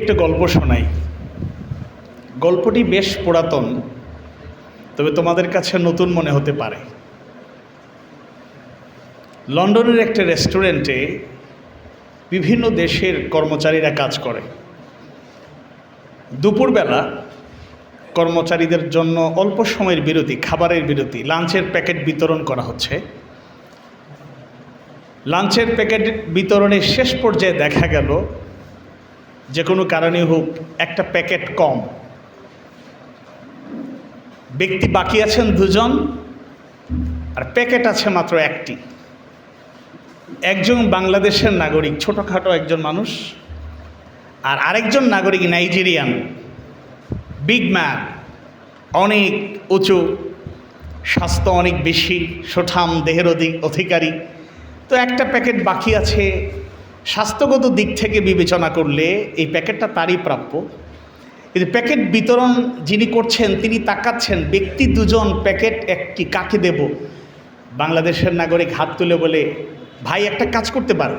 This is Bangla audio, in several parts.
একটা গল্প শোনাই। গল্পটি বেশ পুরাতন, তবে তোমাদের কাছে নতুন মনে হতে পারে। লন্ডনের একটা রেস্টুরেন্টে বিভিন্ন দেশের কর্মচারীরা কাজ করে। দুপুরবেলা কর্মচারীদের জন্য অল্প সময়ের বিরতি, খাবারের বিরতি, লাঞ্চের প্যাকেট বিতরণ করা হচ্ছে। লাঞ্চের প্যাকেট বিতরণের শেষ পর্যায়ে দেখা গেল যে কোনো কারণে হোক, একটা প্যাকেট কম। ব্যক্তি বাকি আছেন দুজন, আর প্যাকেট আছে মাত্র একটি। একজন বাংলাদেশের নাগরিক, ছোটোখাটো একজন মানুষ, আর আরেকজন নাগরিক নাইজেরিয়ান, বিগ ম্যান, অনেক উঁচু, স্বাস্থ্য অনেক বেশি, সুঠাম, দেহের অধিক অধিকারী। তো একটা প্যাকেট বাকি আছে স্বাস্থ্যগত দিক থেকে বিবেচনা করলে এই প্যাকেটটা তারই প্রাপ্য। কিন্তু প্যাকেট বিতরণ যিনি করছেন, তিনি তাকাচ্ছেন, ব্যক্তি দুজন প্যাকেট একটি কাকে দেব? বাংলাদেশের নাগরিক হাত তুলে বলে, ভাই, একটা কাজ করতে পারে।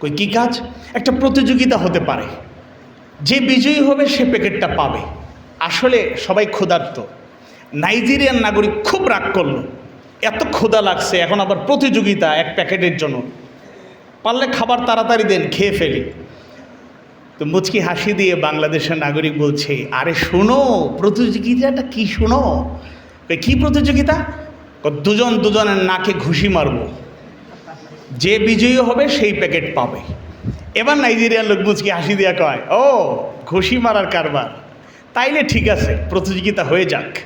কই, কী কাজ? একটা প্রতিযোগিতা হতে পারে। যে বিজয়ী হবে, সে প্যাকেটটা পাবে। আসলে সবাই ক্ষুধার্ত। নাইজেরিয়ান নাগরিক খুব রাগ করল। এত ক্ষুধা লাগছে, এখন আবার প্রতিযোগিতা এক প্যাকেটের জন্য। পারলে খাবার তাড়াতাড়ি দেন, খেয়ে ফেলি। তো মুচকি হাসি দিয়ে বাংলাদেশের নাগরিক বলছে, আরে শোনো, প্রতিযোগিতাটা কি শোনো? কি প্রতিযোগিতা? দুজন দুজনের নাকে ঘুষি মারবো। যে বিজয়ী হবে সেই প্যাকেট পাবে। এবার নাইজেরিয়ান লোক মুচকি হাসি দিয়ে কয়, ও, ঘুষি মারার কারবার। তাইলে ঠিক আছে, প্রতিযোগিতা হয়ে যাক।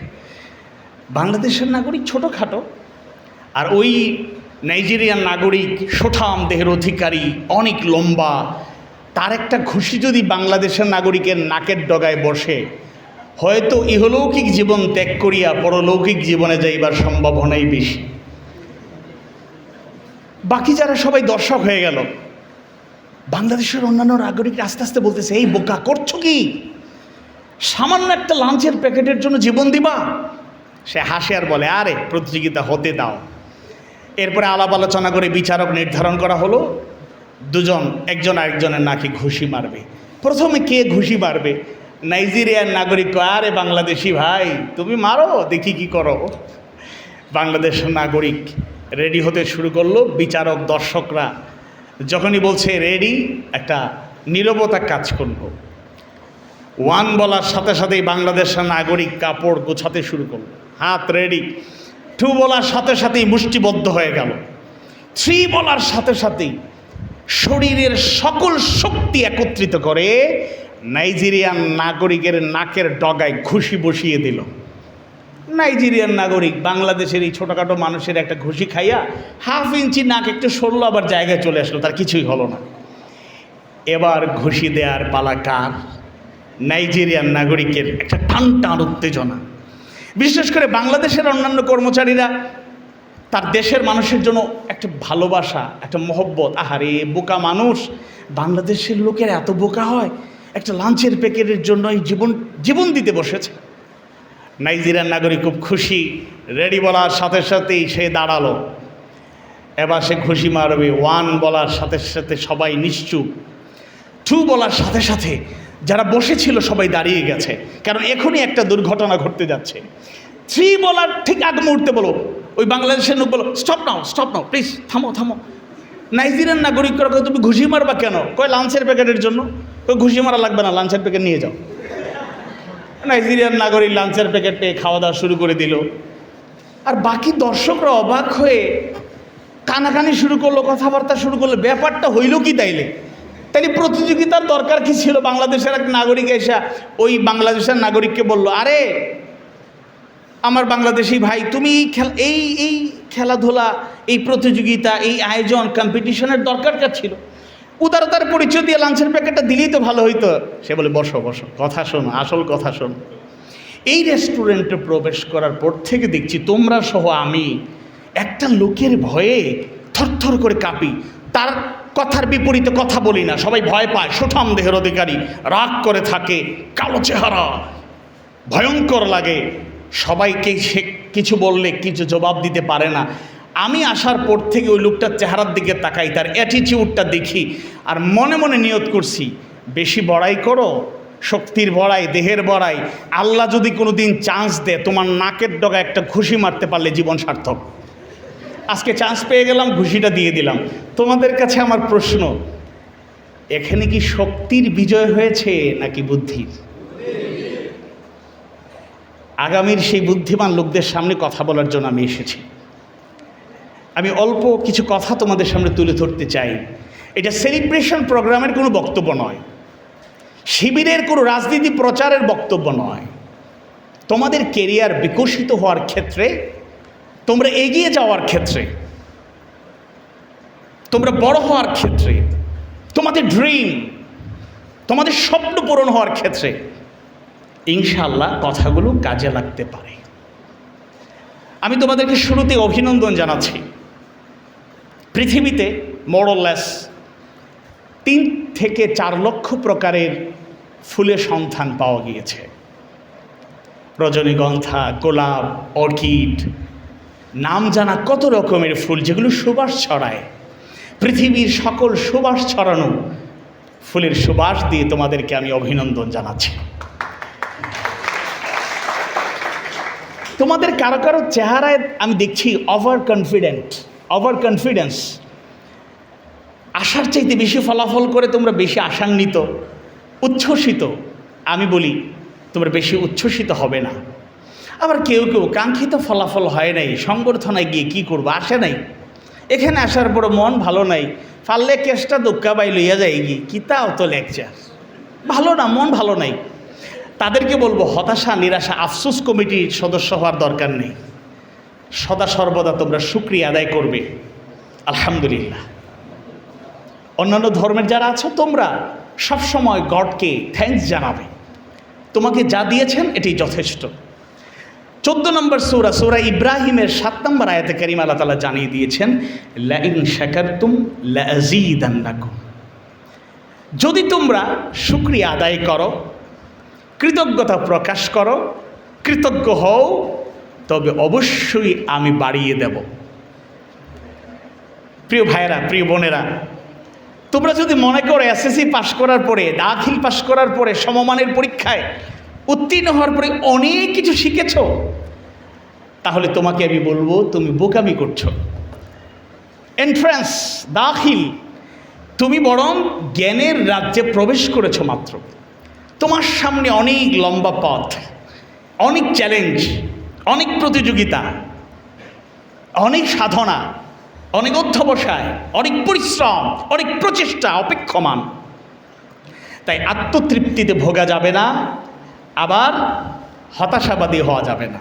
বাংলাদেশের নাগরিক ছোটোখাটো, আর ওই নাইজেরিয়ান নাগরিক, সোঠাম দেহের অধিকারী, অনেক লম্বা। তার একটা ঘুষি যদি বাংলাদেশের নাগরিকের নাকের ডগায় বসে, হয়তো ইহলৌকিক জীবন ত্যাগ করিয়া পরলৌকিক জীবনে যাইবার সম্ভাবনাই বেশি। বাকি যারা সবাই দর্শক হয়ে গেল, বাংলাদেশের অন্যান্য নাগরিক আস্তে আস্তে বলতেছে, এই বোকা করছ কি? সামান্য একটা লাঞ্চের প্যাকেটের জন্য জীবন দিবা? সে হাসে আর বলে, আরে, প্রতিযোগিতা হতে দাও। এরপরে আলাপ আলোচনা করে বিচারক নির্ধারণ করা হলো, দুজন, একজন আরেকজনের নাকি ঘুষি মারবে। প্রথমে কে ঘুষি মারবে? নাইজেরিয়ার নাগরিক আরে বাংলাদেশি ভাই, তুমি মারো, দেখি কি করো। বাংলাদেশের নাগরিক রেডি হতে শুরু করল, বিচারক দর্শকরা যখনই বলছে, রেডি একটা নীরবতা কাজ করল। ওয়ান বলার সাথে সাথেই বাংলাদেশের নাগরিক কাপড় গোছাতে শুরু করল। হাত রেডি। টু বলার সাথে সাথেই মুষ্টিবদ্ধ হয়ে গেল। থ্রি বলার সাথে সাথেই শরীরের সকল শক্তি একত্রিত করে নাইজেরিয়ান নাগরিকের নাকের ডগায় ঘুষি বসিয়ে দিল। নাইজেরিয়ান নাগরিক, বাংলাদেশের এই ছোটোখাটো মানুষের একটা ঘুষি খাইয়া হাফ ইঞ্চি নাক একটু সরলো আবার জায়গায় চলে আসলো, তার কিছুই হলো না। এবার ঘুষি দেওয়ার পালা কার? নাইজেরিয়ান নাগরিকের একটা টান টান উত্তেজনা। বিশেষ করে বাংলাদেশের অন্যান্য কর্মচারীরা, তার দেশের মানুষের জন্য একটা ভালোবাসা, একটা মহব্বত। আহারে, বোকা মানুষ। বাংলাদেশের লোকের এত বোকা হয়, একটা লাঞ্চের প্যাকেটের জন্য এই জীবন জীবন দিতে বসেছে। নাইজেরিয়ার নাগরিক খুব খুশি, রেডি বলার সাথে সাথেই সে দাঁড়াল। এবার সে খুশি মারবে, ওয়ান বলার সাথে সাথে সবাই নিশ্চুপ। টু বলার সাথে সাথে যারা বসেছিল সবাই দাঁড়িয়ে গেছে। কারণ এখনই একটা দুর্ঘটনা ঘটতে যাচ্ছে। থ্রি বলার ঠিক আগ মুহূর্তে বলো ওই বাংলাদেশের লোক বলো stop now stop now please থামো থামো। নাইজেরিয়ান নাগরিকরা কয়, তুমি ঘুষি মারবা কেন? কয় লাঞ্চের প্যাকেটের জন্য। কয় ঘুষি মারা লাগবে না লাঞ্চের প্যাকেট নিয়ে যাও। নাইজেরিয়ান নাগরিক লাঞ্চের প্যাকেট পেয়ে খাওয়া দাওয়া শুরু করে দিল। আর বাকি দর্শকরা অবাক হয়ে কানাকানি শুরু করল কথাবার্তা শুরু করল। ব্যাপারটা হইল কি তাইলে? তাইলে প্রতিযোগিতার দরকার কি ছিল? বাংলাদেশের এক নাগরিক এসে ওই বাংলাদেশের নাগরিককে বলল, আরে, আমার বাংলাদেশি ভাই, তুমি এই খেলা, এই এই খেলাধুলা, এই প্রতিযোগিতা, এই আয়োজন কম্পিটিশনের দরকারটা ছিল? উদারতার পরিচয় দিয়ে লাঞ্চের প্যাকেটটা দিলেই তো ভালো হইতো। সে বলে, বসো বসো, কথা শোনো, আসল কথা শোনো। এই রেস্টুরেন্টে প্রবেশ করার পর থেকে দেখছি তোমরা সহ আমি একটা লোকের ভয়ে থরথর করে কাঁপি। তার কথার বিপরীতে কথা বলি না। সবাই ভয় পায়, সুঠাম দেহের অধিকারী, রাগ করে থাকে, কালো চেহারা, ভয়ঙ্কর লাগে। সবাইকে সে কিছু বললে কিছু জবাব দিতে পারে না। আমি আসার পর থেকে ওই লোকটার চেহারার দিকে তাকাই, তার অ্যাটিটিউডটা দেখি আর মনে মনে নিয়ত করছি, বেশি বড়াই করো, শক্তির বড়াই, দেহের বড়াই। আল্লাহ যদি কোনো দিন চান্স দেয়, তোমার নাকের ডগা একটা ঘুষি মারতে পারলে জীবন সার্থক। আজকে চান্স পেয়ে গেলাম, ঘুষিটা দিয়ে দিলাম। তোমাদের কাছে আমার প্রশ্ন, এখানে কি শক্তির বিজয় হয়েছে নাকি বুদ্ধির? আগামীর সেই বুদ্ধিমান লোকদের সামনে কথা বলার জন্য আমি এসেছি। আমি অল্প কিছু কথা তোমাদের সামনে তুলে ধরতে চাই। এটা সেলিব্রেশন প্রোগ্রামের কোনো বক্তব্য নয়। শিবিরের কোনো রাজনীতি প্রচারের বক্তব্য নয়। তোমাদের কেরিয়ার বিকশিত হওয়ার ক্ষেত্রে তোমরা এগিয়ে যাওয়ার ক্ষেত্রে, তোমরা বড় হওয়ার ক্ষেত্রে, তোমাদের ড্রিম তোমাদের স্বপ্ন পূরণ হওয়ার ক্ষেত্রে ইনশাল্লাহ কথাগুলো কাজে লাগতে পারে। আমি তোমাদেরকে শুরুতে অভিনন্দন জানাচ্ছি। পৃথিবীতে মোরলেস তিন থেকে চার লক্ষ প্রকারের ফুলের সন্ধান পাওয়া গিয়েছে। রজনীগন্ধা, গোলাপ, অর্কিড নাম জানা কত রকমের ফুল যেগুলো সুবাস ছড়ায়। পৃথিবীর সকল সুবাস ছড়ানো ফুলের সুবাস দিয়ে তোমাদেরকে আমি অভিনন্দন জানাচ্ছি। তোমাদের কারও কারও চেহারায় আমি দেখছি ওভার কনফিডেন্ট ওভার কনফিডেন্স আশার চাইতে বেশি ফলাফল করে তোমরা বেশি আশান্বিত, উচ্ছ্বসিত। আমি বলি, তোমরা বেশি উচ্ছ্বসিত হবে না। আবার কেউ কেউ কাঙ্ক্ষিত ফলাফল হয় নাই, সংবর্ধনায় গিয়ে কি করব? আসে নাই। এখানে আসার পর মন ভালো নাই। পারলে কেসটা দোক্কা বাই লইয়া যায় গিয়ে। কি তাও তো লেকচার ভালো না, মন ভালো নাই। তাদেরকে বলব, হতাশা, নিরাশা, আফসোস কমিটির সদস্য হওয়ার দরকার নেই। সদা সর্বদা তোমরা সুক্রিয়া আদায় করবে। আলহামদুলিল্লাহ। অন্যান্য ধর্মের যারা আছো, তোমরা সবসময় গডকে থ্যাঙ্কস জানাবে। তোমাকে যা দিয়েছেন এটি যথেষ্ট। চোদ্দ নম্বর সৌরা সৌরা ইব্রাহিমের সাত নম্বর আয়াতে করিম আল্লাহ তালা জানিয়ে দিয়েছেন, লাইন শাকারতুম লাজিদান্নাকুম যদি তোমরা সুক্রিয়া আদায় করো, কৃতজ্ঞতা প্রকাশ করো, কৃতজ্ঞ হও, তবে অবশ্যই আমি বাড়িয়ে দেব। প্রিয় ভাইয়েরা, প্রিয় বোনেরা, তোমরা যদি মনে করো এসএসসি পাশ করার পরে, দাখিল পাশ করার পরে সমমানের পরীক্ষায় উত্তীর্ণ হওয়ার পরে অনেক কিছু শিখেছ। তাহলে তোমাকে আমি বলব, তুমি বোকামি করছ। এন্ট্রান্স দাখিল, তুমি বরং জ্ঞানের রাজ্যে প্রবেশ করেছ মাত্র। তোমার সামনে অনেক লম্বা পথ, অনেক চ্যালেঞ্জ অনেক প্রতিযোগিতা, অনেক সাধনা, অনেক অধ্যবসায়, অনেক পরিশ্রম, অনেক প্রচেষ্টা, অপেক্ষমান। তাই আত্মতৃপ্তিতে ভোগা যাবে না। আবার হতাশাবাদী হওয়া যাবে না।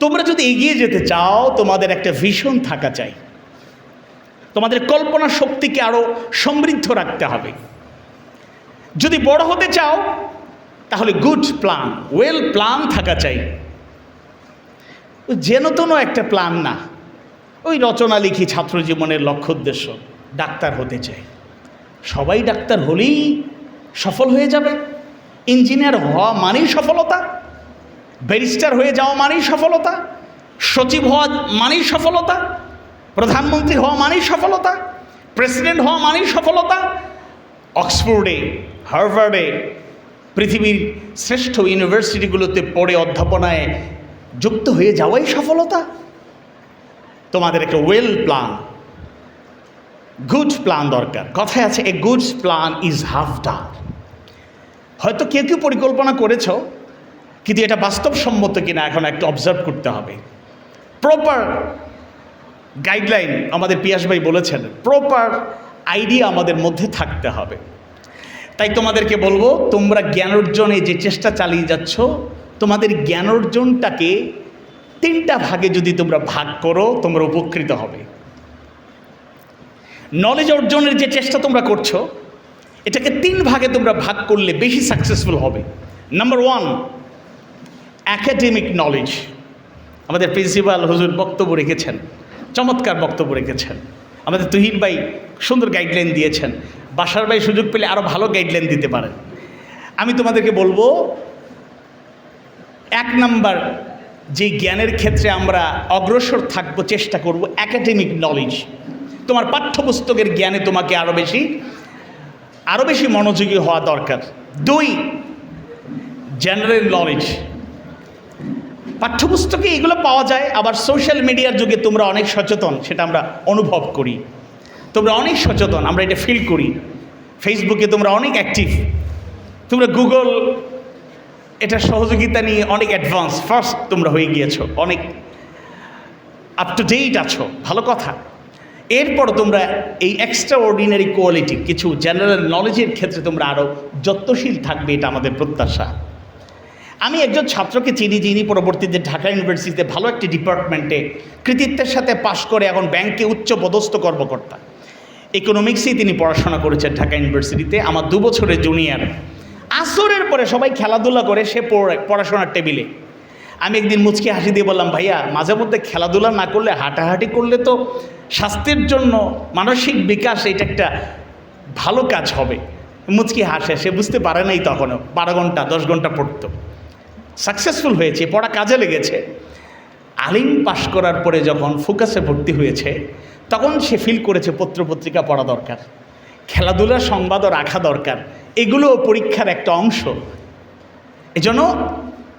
তোমরা যদি এগিয়ে যেতে চাও, তোমাদের একটা ভিশন থাকা চাই। তোমাদের কল্পনা শক্তিকে আরও সমৃদ্ধ রাখতে হবে। যদি বড় হতে চাও, তাহলে গুড প্ল্যান ওয়েল প্ল্যান থাকা চাই। যেন তেন একটা প্ল্যান না, ওই রচনা লিখি ছাত্র জীবনের লক্ষ্য উদ্দেশ্য, ডাক্তার হতে চাই। সবাই ডাক্তার হলেই সফল হয়ে যাবে। ইঞ্জিনিয়ার হওয়া মানেই সফলতা, ব্যারিস্টার হয়ে যাওয়া মানেই সফলতা, সচিব হওয়া মানেই সফলতা, প্রধানমন্ত্রী হওয়া মানেই সফলতা, প্রেসিডেন্ট হওয়া মানেই সফলতা, অক্সফোর্ডে, হার্ভার্ডে, পৃথিবীর শ্রেষ্ঠ ইউনিভার্সিটিগুলোতে পড়ে অধ্যাপনায় যুক্ত হয়ে যাওয়াই সফলতা। তোমাদের একটা ওয়েল প্ল্যান গুড প্ল্যান দরকার। কথায় আছে a good plan is half done হয়তো কেউ কেউ পরিকল্পনা করেছ, কিন্তু এটা বাস্তবসম্মত কিনা এখন একটু অবজার্ভ করতে হবে। প্রপার গাইডলাইন আমাদের পিয়াস ভাই বলেছেন প্রপার আইডিয়া আমাদের মধ্যে থাকতে হবে। তাই তোমাদেরকে বলব, তোমরা জ্ঞান অর্জনে যে চেষ্টা চালিয়ে যাচ্ছ, তোমাদের জ্ঞান অর্জনটাকে তিনটা ভাগে যদি তোমরা ভাগ করো, তোমরা উপকৃত হবে। নলেজ অর্জনের যে চেষ্টা তোমরা করছ এটাকে তিন ভাগে তোমরা ভাগ করলে বেশি সাকসেসফুল হবে। নাম্বার ওয়ান অ্যাকাডেমিক নলেজ আমাদের প্রিন্সিপাল হুজুর বক্তব্য রেখেছেন, চমৎকার বক্তব্য রেখেছেন। আমাদের তুহিন ভাই সুন্দর গাইডলাইন দিয়েছেন, বাসার ভাই সুযোগ পেলে আরও ভালো গাইডলাইন দিতে পারেন। আমি তোমাদেরকে বলব, এক নাম্বার যে জ্ঞানের ক্ষেত্রে আমরা অগ্রসর থাকব, চেষ্টা করব অ্যাকাডেমিক নলেজ তোমার পাঠ্যপুস্তকের জ্ঞানে তোমাকে আরও বেশি আরও বেশি মনোযোগী হওয়া দরকার। দুই জেনারেল নলেজ পাঠ্যপুস্তকে এগুলো পাওয়া যায়, আবার সোশ্যাল মিডিয়ার যুগে তোমরা অনেক সচেতন, সেটা আমরা অনুভব করি। তোমরা অনেক সচেতন, আমরা এটা ফিল করি। ফেসবুকে তোমরা অনেক অ্যাক্টিভ তোমরা গুগল এটা সহযোগিতা নিয়ে অনেক অ্যাডভান্স ফার্স্ট তোমরা হয়ে গিয়েছো, অনেক আপ টু ডেট আছো, ভালো কথা। এরপর তোমরা এই এক্সট্রা অর্ডিনারি কোয়ালিটি কিছু জেনারেল নলেজের ক্ষেত্রে তোমরা আরও যত্নশীল থাকবে, এটা আমাদের প্রত্যাশা। আমি একজন ছাত্রকে চিনি যিনি পরবর্তীতে ঢাকা ইউনিভার্সিটিতে ভালো একটি ডিপার্টমেন্টে কৃতিত্বের সাথে পাশ করে এখন ব্যাংকে উচ্চ পদস্থ কর্মকর্তা। ইকোনমিক্সেই তিনি পড়াশোনা করেছেন ঢাকা ইউনিভার্সিটিতে, আমার দু বছরের জুনিয়র আসরের পরে সবাই খেলাধুলা করে, সে পড়াশোনার টেবিলে আমি একদিন মুচকি হাসি দিয়ে বললাম, ভাইয়া, মাঝে মধ্যে খেলাধুলা না করলে হাঁটাহাঁটি করলে তো স্বাস্থ্যের জন্য মানসিক বিকাশ এটা একটা ভালো কাজ হবে। মুচকি হাসে সে বুঝতে পারে নাই তখনও, বারো ঘণ্টা, দশ ঘণ্টা পড়তো। সাকসেসফুল হয়েছে, পড়া কাজে লেগেছে। আলিম পাশ করার পরে যখন ফোকাসে ভর্তি হয়েছে, তখন সে ফিল করেছে পত্রপত্রিকা পড়া দরকার খেলাধুলার সংবাদও রাখা দরকার এগুলোও পরীক্ষার একটা অংশ। এজন্য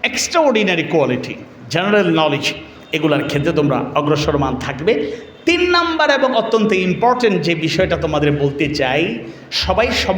extra ordinary quality general knowledge এগুলার ক্ষেত্রে তোমরা অগ্রসরমান থাকবে। তিন নাম্বার এবং অত্যন্ত ইম্পর্টেন্ট যে বিষয়টা তোমাদের বলতে চাই, সবাই সমান